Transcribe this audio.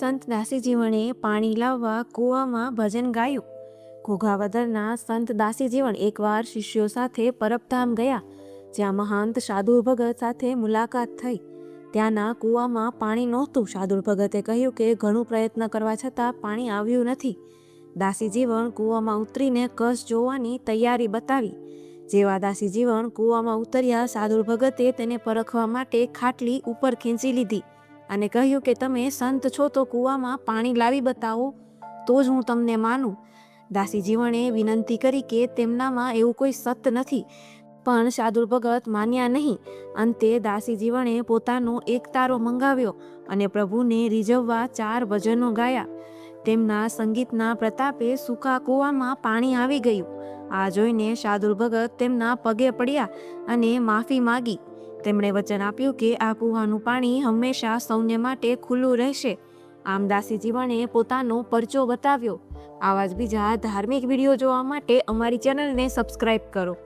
સંત દાસીજીવણે પાણી લાવવા કૂવામાં ભજન ગાયું. ઘોઘાવદરના સંત દાસીજીવણ એકવાર શિષ્યો સાથે પરબધામ ગયા, જ્યાં મહાંત શાદુર ભગત સાથે મુલાકાત થઈ. ત્યાંના કૂવામાં પાણી નહોતું. શાદુર ભગતે કહ્યું કે ઘણું પ્રયત્ન કરવા છતાં પાણી આવ્યું નથી. દાસીજીવન કૂવામાં ઉતરીને કસ જોવાની તૈયારી બતાવી. જેવા દાસીજીવન કૂવામાં ઉતર્યા સાદુર ભગતે તેને પરખવા માટે ખાટલી ઉપર ખેંચી લીધી. અને કહ્યું કે તમે સંત છો તો કૂવામાં પાણી લાવી બતાવો, તો જ હું તમને માનું. દાસી જીવણે વિનંતી કરી કે તેમનામાં એવું કોઈ સત નથી, પણ શાદુર ભગત માન્યા નહીં. અંતે દાસી જીવણે પોતાનો એક તારો મંગાવ્યો અને પ્રભુને રીઝવવા ચાર ભજનો ગાયા. તેમના સંગીતના પ્રતાપે સૂકા કૂવામાં પાણી આવી ગયું. આ જોઈને શાદુર ભગત તેમના પગે પડ્યા અને માફી માગી. તેમણે વચન આપ્યું કે આ કૂવાનું પાણી હંમેશા સૌને માટે ખુલ્લું રહેશે. આમ દાસીજીવણે પોતાનો પરચો બતાવ્યો. આવા જ બીજા ધાર્મિક વીડિયો જોવા માટે અમારી ચેનલને સબસ્ક્રાઇબ કરો.